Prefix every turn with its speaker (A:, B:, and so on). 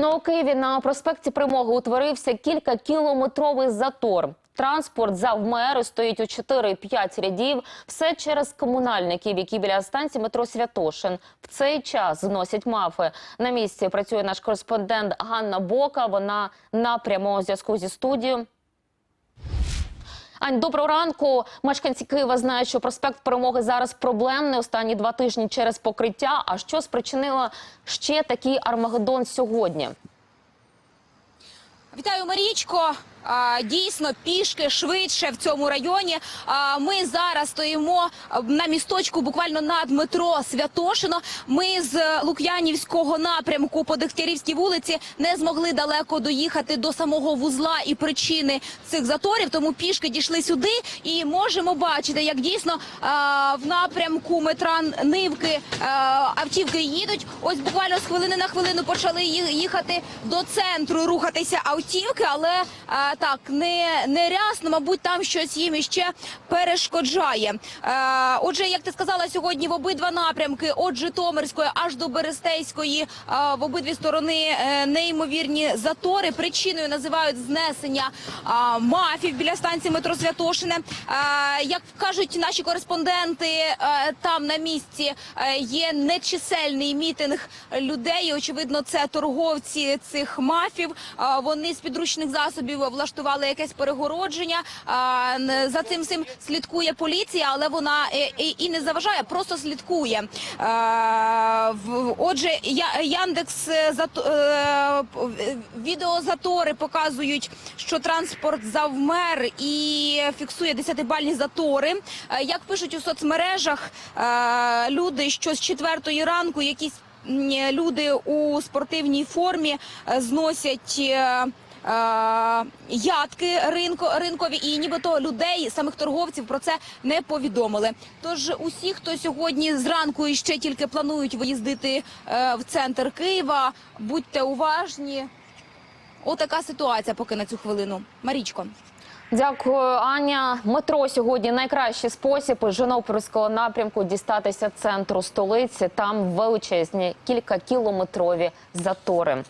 A: Ну у Києві на проспекті Примоги утворився кількакілометровий затор. Транспорт завмер і стоїть у 4-5 рядів. Все через комунальників, які біля станції метро Святошин в цей час зносять мафи. На місці працює наш кореспондент Ганна Бока. Вона на прямому зв'язку зі студією. Ань, доброго ранку. Мешканці Києва знають, що проспект Перемоги зараз проблемний останні два тижні через покриття. А що спричинило ще такий Армагеддон сьогодні?
B: Вітаю, Марічко. Дійсно, пішки швидше в цьому районі. Ми зараз стоїмо на місточку, буквально над метро Святошино. Ми з Лук'янівського напрямку по Дегтярівській вулиці не змогли далеко доїхати до самого вузла і причини цих заторів. Тому пішки дійшли сюди і можемо бачити, як дійсно в напрямку метра Нивки автівки їдуть. Ось буквально з хвилини на хвилину почали їхати до центру, рухатися автівки, але так не, не рясно, мабуть, там щось їм іще перешкоджає. Е, отже, як ти сказала сьогодні, в обидва напрямки від Житомирської аж до Берестейської, е, в обидві сторони е, неймовірні затори. Причиною називають знесення мафів біля станції метро Святошине. Як кажуть наші кореспонденти, там на місці є нечисельний мітинг людей. Очевидно, це торговці цих мафів. Вони з підручних засобів влаштували якесь перегородження. За цим всім слідкує поліція, але вона е, і- не заважає, просто слідкує. Отже, Яндекс е, е, відеозатори показують, що транспорт завмер і фіксує 10-бальні затори. Як пишуть у соцмережах, люди, що з четвертої ранку якісь люди у спортивній формі зносять. Е, Ядки ринко, ринкові і нібито людей, самих торговців про це не повідомили. Тож усі, хто сьогодні зранку і ще тільки планують виїздити е, в центр Києва, будьте уважні. Отака ситуація поки на цю хвилину. Марічко.
A: Дякую, Аня. Метро сьогодні найкращий спосіб із напрямку дістатися центру столиці. Там величезні кількакілометрові затори.